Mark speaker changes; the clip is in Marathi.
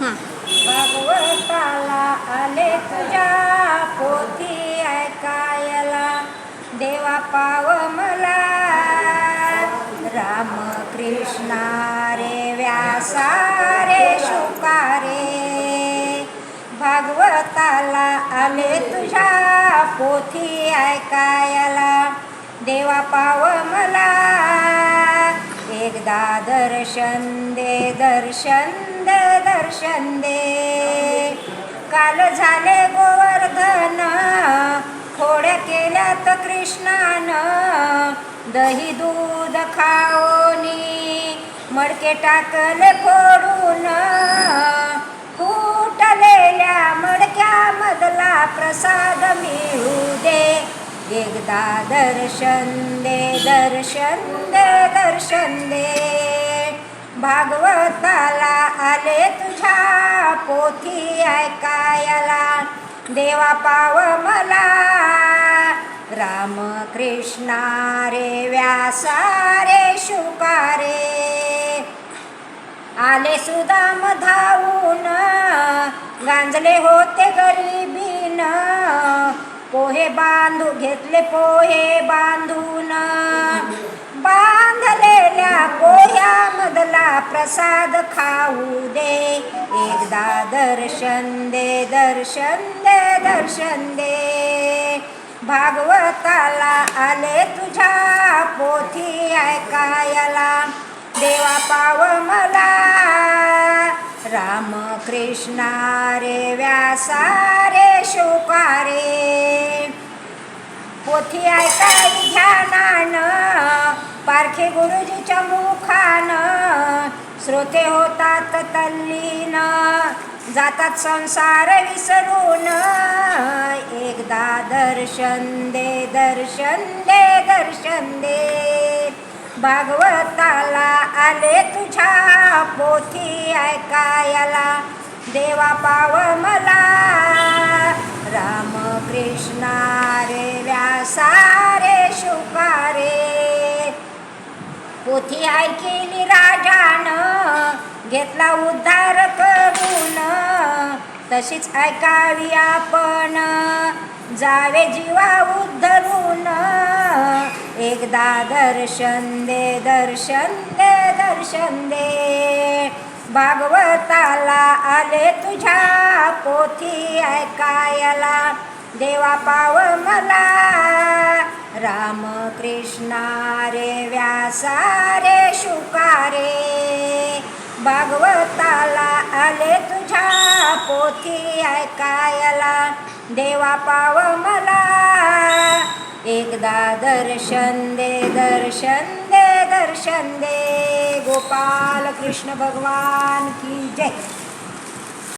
Speaker 1: भागवताला आले तुझ्या पोथी ऐकायला. देवा पाव मला. राम कृष्णा रे व्यासा रे शुकारे भागवताला आले तुझ्या पोथी ऐकायला. देवा पाव मला. एकदा दर्शन दे दर्शन दे. दर्शन दे काल झाले गोवर्धन खोड्या केल्यात कृष्णानं. दही दूध खाओनी मडके टाकले फोडून. फुटलेल्या मडक्यामधला प्रसाद मिळू दे. एकदा दर्शन दे दर्शन दे दर्शन दे. भागवताला आले तुझे पोथी ऐकायला देवा पाव मला. राम कृष्णा रे व्यासा रे शुकारे आले सुदाम धावून. गांजले होते गरीबीन. पोहे बांधू घेतले पोहे बांधून. प्रसाद खाऊ दे. एकदा दर्शन दे दर्शन दे दर्शन दे. भागवताला आले तुझ्या पोथी ऐकायला. देवा पाव मला. राम कृष्णा रे व्यासा रे शोकारे. पोथी ऐकाई ध्यानानं पारखे गुरुजीच्या मुखानं श्रोते होतात तल्लीन जातात संसार विसरून. एकदा दर्शन दे दर्शन दे दर्शन दे. भागवताला आले तुझ्या पोथी ऐकायला देवा पाव मला. राम कृष्णा रे पोथी ऐकिली राजान घेतला उद्धार करून. तशीच ऐकावी आपण जावे जीवा उद्धरून. एकदा दर्शन दे दर्शन दे दर्शन दे. भागवताला आले तुझ्या पोथी ऐकायला. देवा पाव मला कृष्णा रे व्यासा रे शुकारे भागवताला आले तुझ्या पोथी ऐकायला. देवा पाव मला. एकदा दर्शन दे दर्शन दे दर्शन दे. गोपाल कृष्ण भगवान की जय.